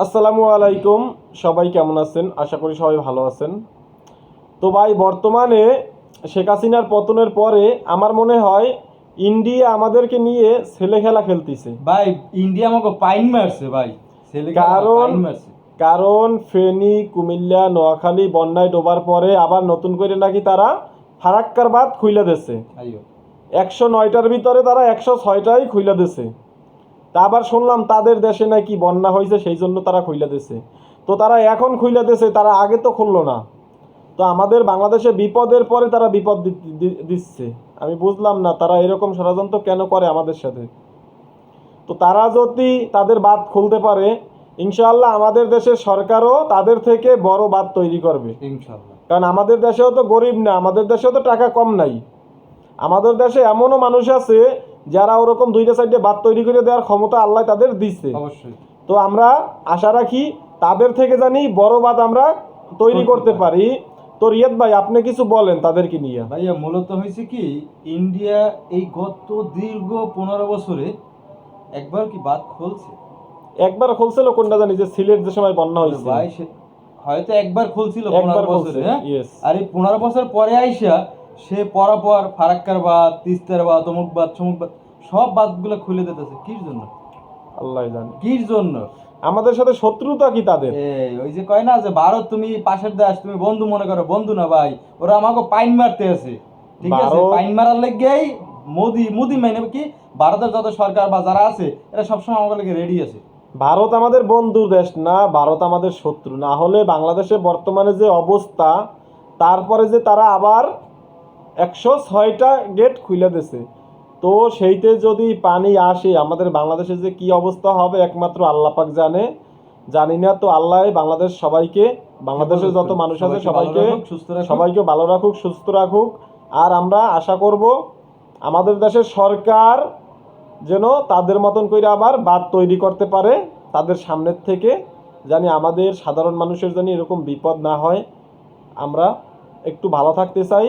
আসসালামু আলাইকুম। সবাই কেমন আছেন? আশা করি সবাই ভালো আছেন। তো ভাই বর্তমানে শেখ হাসিনার পতনের পরে আমার মনে হয় ইন্ডিয়া আমাদেরকে নিয়ে ছেলে খেলা খেলতেছে। ভাই ইন্ডিয়া আমাকে পাইন মারছে ভাই। ছেলে কারণ- কারণ ফেনী কুমিল্লা নোয়াখালী বন্যায় ডোবার পরে আবার নতুন করে নাকি তারা ফারাক্কার বাদ খুইলা দিছে। একশো নয়টার ভিতরে তারা একশো ছয়টাই খুইলা দিছে। তা আবার শুনলাম তাদের দেশে নাকি বন্যা হয়েছে সেই জন্য তারা খুইলা দিছে। তো তারা এখন খুইলা দিছে তারা আগে তো খুললো না। তো আমাদের বাংলাদেশে বিপদের পরে তারা বিপদ দিচ্ছে। আমি বুঝলাম না তারা এরকম ষড়যন্ত্র কেন করে আমাদের সাথে। তো তারা যদি তাদের বাদ খুলতে পারে ইনশাআল্লাহ আমাদের দেশের সরকারও তাদের থেকে বড় বাদ তৈরি করবে। ইনশাআল্লাহ। কারণ আমাদের দেশেও তো গরিব না আমাদের দেশেও তো টাকা কম নাই। আমাদের দেশে এমনও মানুষ আছে যারা ওরকম দুইটা সাইডে বাদ তৈরি করে দেওয়ার ক্ষমতা আল্লাহ তাদের দিচ্ছে অবশ্যই। তো আমরা আশা রাখি তাদের থেকে জানি বড় বাদ আমরা তৈরি করতে পারি। তো রিয়াদ ভাই আপনি কিছু বলেন তাদেরকে নিয়ে। ভাইয়া মূলত হয়েছে কি ইন্ডিয়া এই গত দীর্ঘ পনেরো বছরে একবার কি বাদ খুলছে? একবার খুলছিল কোনটা জানি যে সিলেট যে সময় বন্যা হয়েছে। ভাই হয়তো একবার খুলছিল পনেরো বছরে হ্যাঁ? আর এই পনেরো বছর পরে আইসা সে পরাপর ফারাক্কার বাদ তিস্তার বাদ অমুক বাদ সমুক বাদ সব বাদগুলো খুলে দিতেছে। কির জন্য? আল্লাহ জানে। কির জন্য? আমাদের সাথে শত্রুতা কি তাদের? ওই যে কয় না যে ভারত তুমি পাশের দেশ তুমি বন্ধু মনে করো বন্ধু না ভাই ওরা আমাকে পাইন মারতে আছে। ঠিক আছে পাইন মারার লেগেই মোদি মোদি মানে কি ভারতের যত সরকার বা যারা আছে এরা সবসময় আমাকে লেগে রেডি আছে। ভারত আমাদের বন্ধু দেশ না ভারত আমাদের শত্রু। না হলে বাংলাদেশে বর্তমানে যে অবস্থা তারপরে যে তারা আবার একশো ছয়টা গেট খুলে দিছে। তো সেইতে যদি পানি আসে আমাদের বাংলাদেশে যে কি অবস্থা হবে একমাত্র আল্লাহ পাক জানে। জানি না তো আল্লাহ বাংলাদেশ সবাইকে বাংলাদেশের যত মানুষ আছে সবাইকে। সবাইকে ভালো রাখুক সুস্থ রাখুক। আর আমরা আশা করব আমাদের দেশের সরকার যেন তাদের মতন করে আবার বাদ তৈরি করতে পারে তাদের সামনের থেকে জানি আমাদের সাধারণ মানুষের জানি এরকম বিপদ না হয়। আমরা একটু ভালো থাকতে চাই।